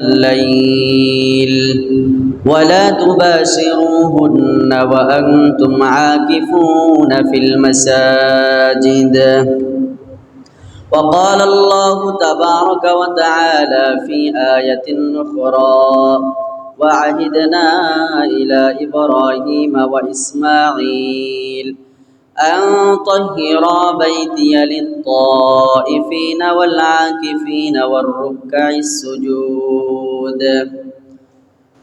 الليل. ولا تباشروهن وأنتم عاكفون في المساجد. وقال الله تبارك وتعالى في آية أخرى وعهدنا إلى إبراهيم وإسماعيل. أن طهرا بيتي للطائفين والعاكفين والركع السجود.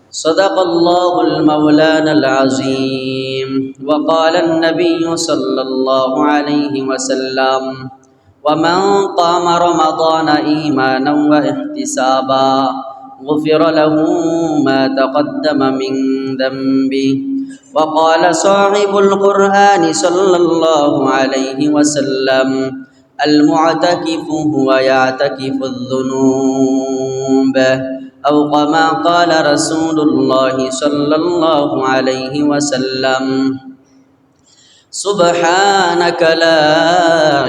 صدق الله المولانا العظيم. وقال النبي صلى الله عليه وسلم ومن قام رمضان إيمانا واحتسابا غفر له ما تقدم من ذنبه. وقال صاحب القرآن صلى الله عليه وسلم المعتكف هو يعتكف الذنوب أو كما قال رسول الله صلى الله عليه وسلم سبحانك لا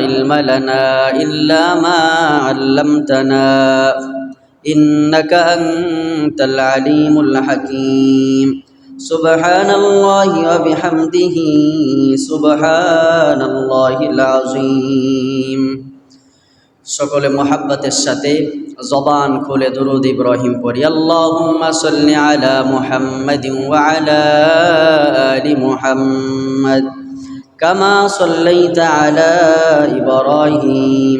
علم لنا إلا ما علمتنا. إنك أنت العليم الحكيم سبحان الله وبحمده سبحان الله العظيم সকলে মোহাব্বতের সাথে জবান খুলে দুরুদ ইব্রাহিম পড়ি আল্লাহুম্মা সাল্লি আলা মুহাম্মাদিন ওয়া আলা আলি মুহাম্মাদ কামা সাল্লাইতা আলা ইব্রাহিম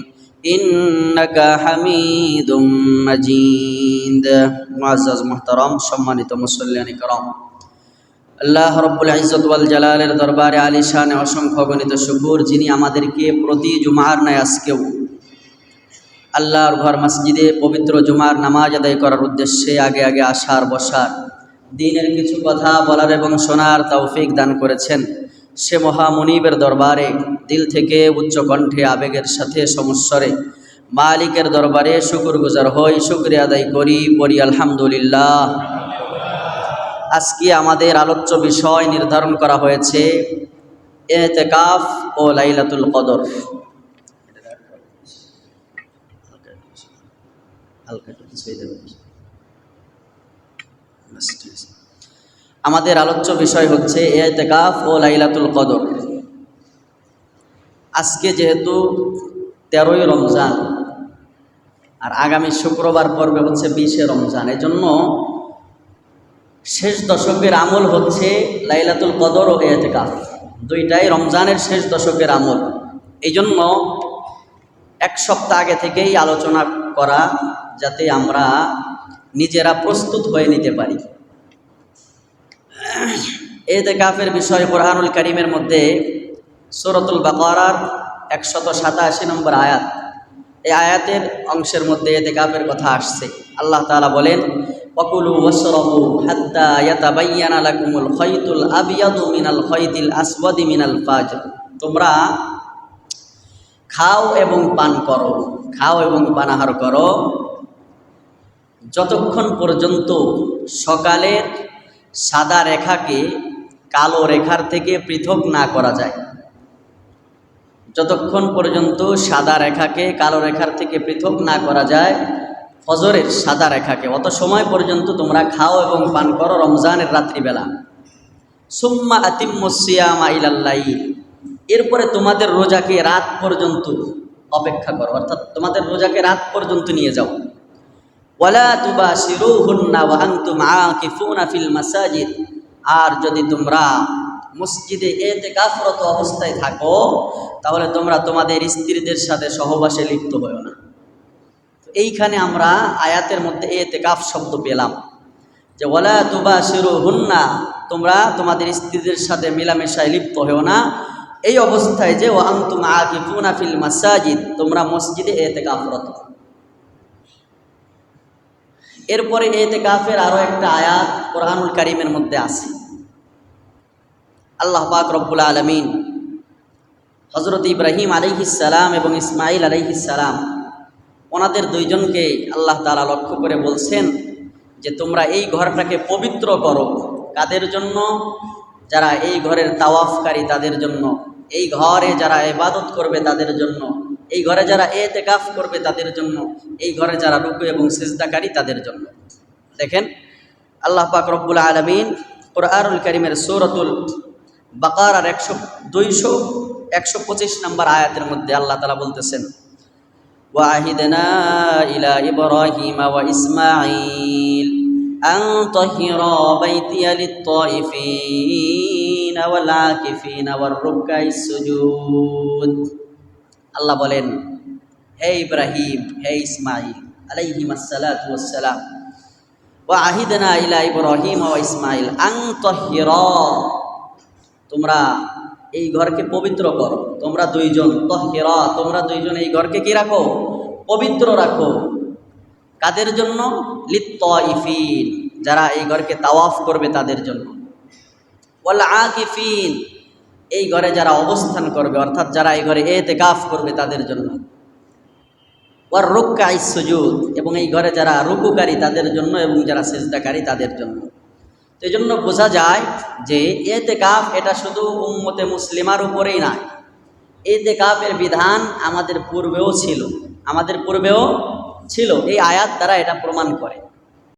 إنك حميد مجيد معزز محترم সম্মানিত মুসল্লিয়ান کرام আল্লাহ রব্বুল ইজ্জত ওয়াল জালালের দরবারে আলী শানে অসংখ্য গণিত শুকুর যিনি আমাদেরকে প্রতি জুমার নাই আজকেও আল্লাহর ঘর মসজিদে পবিত্র জুমার নামাজ আদায় করার উদ্দেশ্যে আগে আগে আসার বসার দিনের কিছু কথা বলার এবং শোনার তৌফিক দান করেছেন সে মহামনিবের দরবারে, দিল থেকে উচ্চ কণ্ঠে আবেগের সাথে সমস্বরে, মালিকের দরবারে শুকুর গুজার হই, শুক্রিয়া আদায় করি, পড়ি আলহামদুলিল্লাহ। আজকে আমাদের আলোচ্য বিষয় নির্ধারণ করা হয়েছে, এতেকাফ ও লাইলাতুল কদর। আমাদের আলোচ্য বিষয় হচ্ছে এতেকাফ ও লাইলাতুল কদর। আজকে যেহেতু তেরোই রমজান, আর আগামী শুক্রবার পর্বে হচ্ছে বিশে রমজান, এজন্য শেষ দশকের আমল হচ্ছে লাইলাতুল কদর ও এতেকাফ। দুইটাই রমজানের শেষ দশকের আমল। এই জন্য এক সপ্তাহ আগে থেকেই আলোচনা করা যাতে আমরা নিজেরা প্রস্তুত হয়ে নিতে পারি। এতেকাফের বিষয় কোরআনুল করিমের মধ্যে সুরতুল বাকরার একশত সাতাশি নম্বর আয়াত। এই আয়াতের অংশের মধ্যে এতেকাফের কথা আসছে। আল্লাহ তালা বলেন মিনাল তোমরা খাও এবং পান করো, খাও এবং পানাহার করো। যতক্ষণ পর্যন্ত সকালের সাদা রেখাকে কালো রেখার থেকে পৃথক না করা যায়। যতক্ষণ পর্যন্ত সাদা রেখাকে কালো রেখার থেকে পৃথক না করা যায়, ফজরের সাদা রেখাকে, অত সময় পর্যন্ত তোমরা খাও এবং পান করো রমজানের রাত্রিবেলা। সুম্মা আতিম্মসিয়ামা ইলাল্লাই এরপরে তোমাদের রোজাকে রাত পর্যন্ত অপেক্ষা করো, অর্থাৎ তোমাদের রোজাকে রাত পর্যন্ত নিয়ে যাও। তুবা মাসাজিদ। আর যদি তোমরা মসজিদে এতে কাফরত অবস্থায় থাকো, তাহলে তোমরা তোমাদের স্ত্রীদের সাথে সহবাসে লিপ্ত হও না। এইখানে আমরা আয়াতের মধ্যে এতে কাফ শব্দ পেলাম। যে ওলা তুবা শিরু হুন্না তোমরা তোমাদের স্ত্রীদের সাথে মিলামেশায় লিপ্ত হও না। এই অবস্থায় যে ও আন্তুম আকিফুনা ফিল মাসাজিদ, তোমরা মসজিদে এতে কাফরত এরপরে এতে কাফের আরও একটা আয়াত কোরআনুল কারিমের মধ্যে আছে। আল্লাহ পাক রব্বুল আলমিন হজরত ইব্রাহিম আলাইহিসালাম এবং ইসমাইল আলাইহিসালাম ওনাদের দুইজনকে আল্লাহ তালা লক্ষ্য করে বলছেন যে তোমরা এই ঘরটাকে পবিত্র করো। কাদের জন্য? যারা এই ঘরের তাওয়াফকারী তাদের জন্য। এই ঘরে যারা এবাদত করবে তাদের জন্য। এই ঘরে যারা এতেকাফ করবে তাদের জন্য, এই ঘরে যারা রুকু এবং সেজদাকারী তাদের জন্য। দেখেন, আল্লাহ পাক রব্বুল আলমিন কোরআরুল করিমের সৌরতুল বাকারার একশো, দুইশো, একশো পঁচিশ নম্বর আয়াতের মধ্যে আল্লাহ তালা বলতেছেন ওয়াহিদনা ইলা ইব্রাহিমা ওয়া ইসমাইল আন তাহিরা বাইতিয়া লিত-তাইফিন ওয়াল-আকিফিন ওয়ার-রুকআইস-সুজুদ আল্লাহ বলেন, হে ইব্রাহিম, হে ইসমাইল আলাইহিম আসসালাতু ওয়াসসালাম, ওয়া আহিদনা ইলা ইব্রাহিম ওয়া ইসমাইল আন তাহিরা তোমরা এই ঘরকে পবিত্র করো। তোমরা দুইজন তহিরা, তোমরা দুইজন এই ঘরকে কি রাখো? পবিত্র রাখো। কাদের জন্য? লিত্ত ইফিন যারা এই ঘরকে তাওয়াফ করবে তাদের জন্য। ওয়াল আকিফিন এই ঘরে যারা অবস্থান করবে, অর্থাৎ যারা এই ঘরে এতে কাফ করবে তাদের জন্য। ওয়ার রুক্কা সুজুদ, এবং এই ঘরে যারা রুকুকারী তাদের জন্য এবং যারা সেজদাকারী তাদের জন্য। তো এই জন্য বোঝা যায় যে এতে কাফ এটা শুধু উম্মতে মুসলিমার উপরেই না। এতে এতেকাফের বিধান আমাদের পূর্বেও ছিল। আমাদের পূর্বেও ছিল। এই আয়াত দ্বারা এটা প্রমাণ করে।